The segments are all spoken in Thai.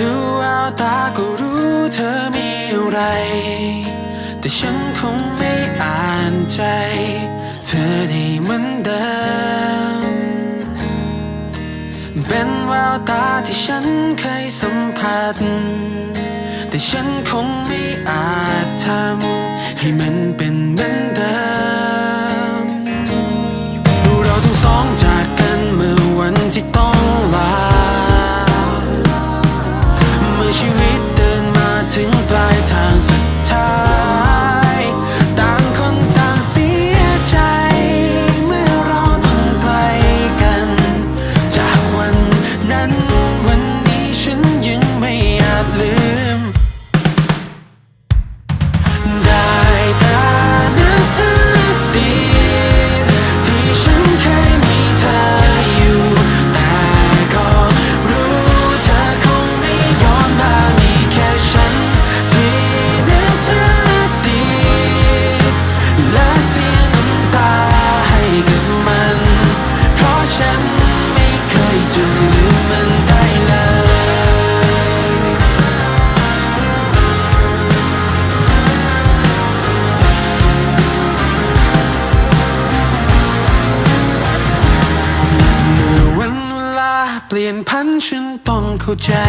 ดูเอาตาก็รู้เธอมีอะไร แต่ฉันคงไม่อ่านใจ เธอได้เหมือนเดิม เป็นแววตาที่ฉันเคยสัมผัส แต่ฉันคงไม่อาจทำให้มันเป็นเหมือนเดิมดูเราทั้งสองจากกันเมื่อวันที่ต้องลา escuchar.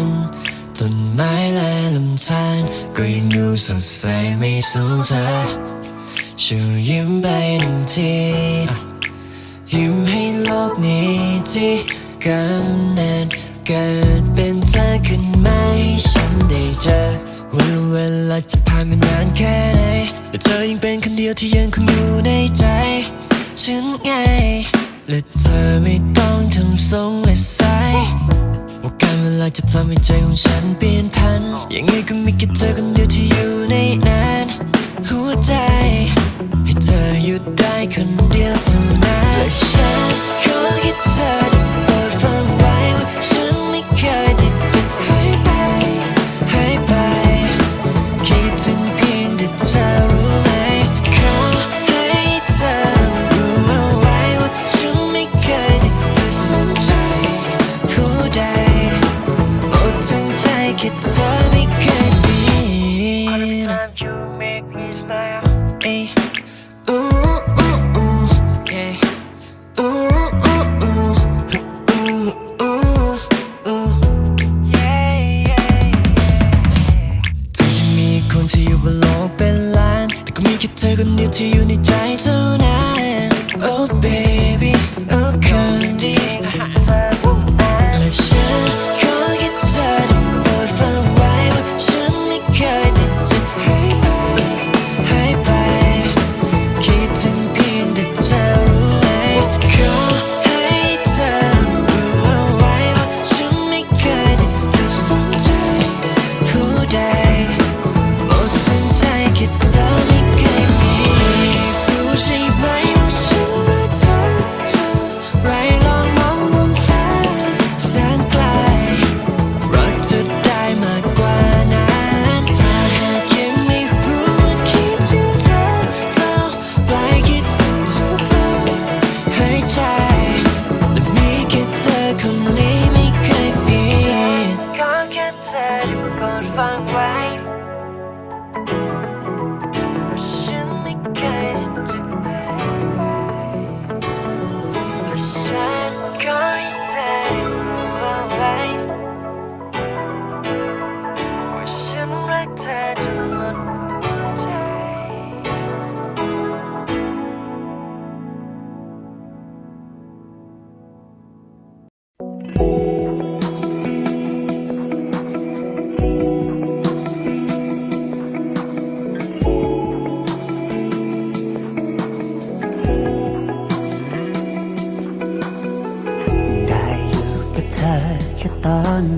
งต้นไม้และลำธารก็ยังดูสดใสไม่สูญเธอชูยิ้มไปหนึ่งทียิ้มให้โลกนี้ที่กำเนิดเกิดเป็นเธอขึ้นมาห้ฉันได้เจอวันเวลาจะผ่านไปนานแค่ไหนแต่เธอยังเป็นคนเดียวที่ยังคงอยู่ในใจฉันไงและเธอไม่ต้องทำทรงและสา ว่าการเวลาจะทำให้ใจของฉันเปลี่ยนพัน ยังไงก็มีแค่เธอคนเดียวที่อยู่ในนั้นหัวใจ ให้เธอหยุดได้คนเดียวเท่านั้นและฉันขอคิดเธอ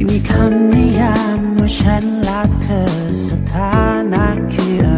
ไม่มีคำนิยามว่าฉันรักเธอสถานะคือ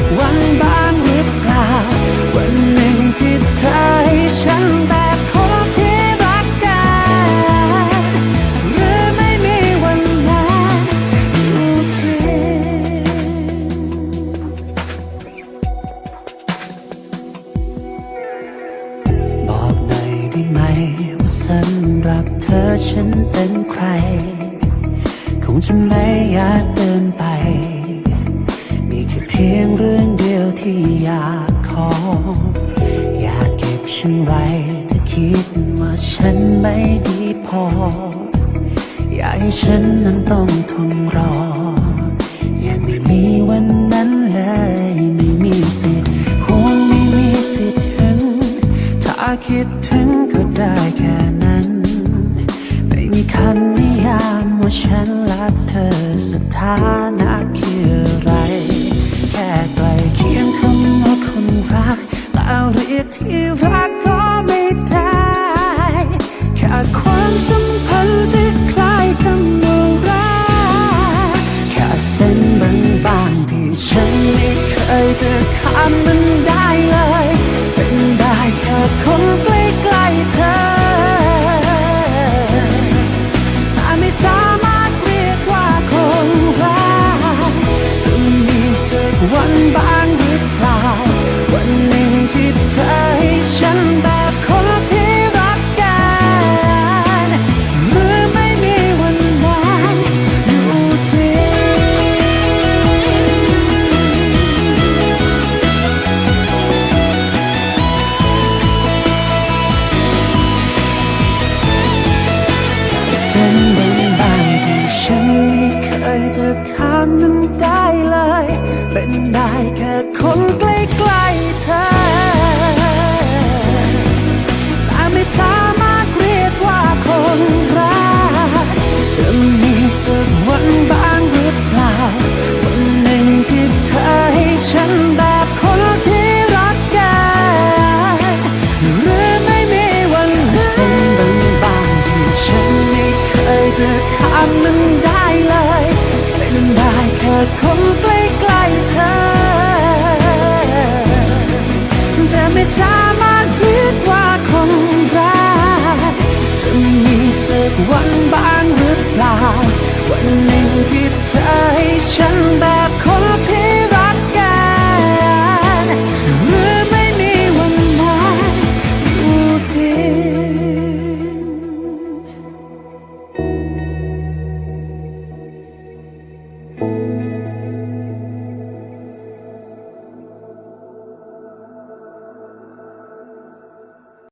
สัก อยากขอ อยากเก็บฉันไว้ถ้าคิดว่าฉันไม่ดีพอ อยากให้ฉันนั้นต้องทนรอ ยังไม่มีวันนั้นเลยไม่มีสิทธิ์ห่วงไม่มีสิทธิ์ถึง ถ้าคิดถึงก็ได้แค่นั้น ไม่มีคำนิยามว่าฉันรักเธอสถานะ รักก็ไม่ได้แค่ความสัมพันธ์ที่คล้ายคำว่ารักแค่เส้นบางๆที่ฉันไม่เคยจะข้ามมัน